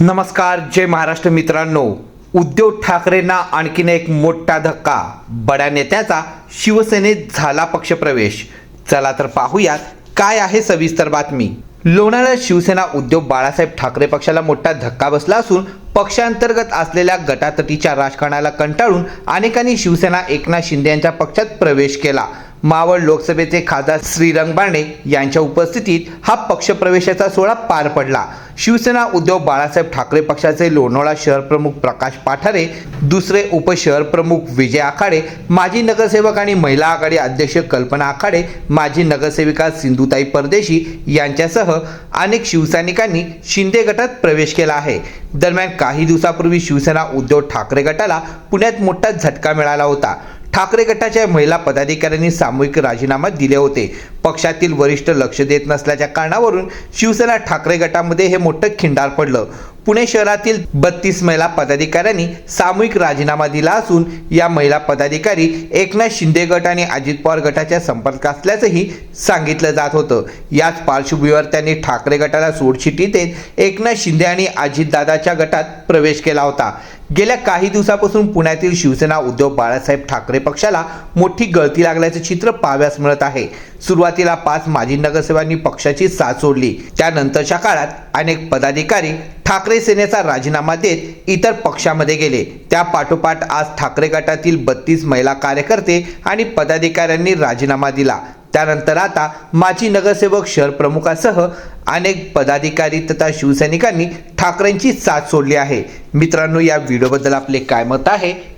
नमस्कार जय महाराष्ट्र मित्रांनो. उद्धव ठाकरेंना आणखीन एक मोठा धक्का. बड्या नेत्याचा शिवसेनेत झाला पक्षप्रवेश. चला तर पाहूयात काय आहे सविस्तर बातमी. लोणावळ्यात शिवसेना उद्धव बाळासाहेब ठाकरे पक्षाला मोठा धक्का बसला असून पक्षांतर्गत असलेल्या गटातटीच्या राजकारणाला कंटाळून अनेकांनी शिवसेना एकनाथ शिंदे यांच्या पक्षात प्रवेश केला. मावळ लोकसभेचे खासदार श्रीरंग बारणे यांच्या उपस्थितीत हा पक्षप्रवेशाचा सोहळा पार पडला. शिवसेना उद्धव बाळासाहेब ठाकरे पक्षाचे लोणावळा शहर प्रमुख प्रकाश पाठारे दुसरे उपशहर प्रमुख विजय आखाडे माजी नगरसेवक आणि महिला आघाडी अध्यक्ष कल्पना आखाडे माजी नगरसेविका सिंधुताई परदेशी यांच्यासह अनेक शिवसैनिकांनी शिंदे गटात प्रवेश केला आहे. दरम्यान काही दिवसापूर्वी शिवसेना उद्धव ठाकरे गटाला पुण्यात मोठा झटका मिळाला होता. ठाकरे गटाच्या महिला पदाधिकाऱ्यांनी सामूहिक राजीनामा दिले होते. पक्षातील वरिष्ठ लक्ष देत नसल्याच्या कारणावरून शिवसेना ठाकरे गटामध्ये हे मोठं खिंडार पडलं. पुणे शहरातील बत्तीस महिला पदाधिकाऱ्यांनी सामूहिक राजीनामा दिला असून या महिला पदाधिकारी एकनाथ शिंदे गट आणि अजित पवार गटाच्या संपर्कात असल्याचंही सांगितलं जात होतं. याच पार्श्वभूमीवर त्यांनी ठाकरे गटाला सोडचिठी देत एकनाथ शिंदे आणि अजितदादाच्या गटात प्रवेश केला होता. गेल्या काही दिवसापासून पुण्यातील शिवसेना उद्धव बाळासाहेब ठाकरे पक्षाला मोठी गळती लागल्याचं चित्र पाहाव्यास मिळत आहे. सुरुवातीला पाच माजी नगरसेवकांनी पक्षाची साथ सोडली. त्यानंतरच्या काळात अनेक पदाधिकारी ठाकरे सेनेचा राजीनामा देत इतर पक्षामध्ये गेले. त्या पाठोपाठ आज ठाकरे गटातील बत्तीस महिला कार्यकर्ते आणि पदाधिकाऱ्यांनी राजीनामा दिला. त्यानंतर आता माजी नगरसेवक शहर प्रमुखासह अनेक पदाधिकारी तथा शिवसैनिकांनी ठाकरेंची साथ सोडली आहे. मित्रांनो या व्हिडिओबद्दल आपले काय मत आहे?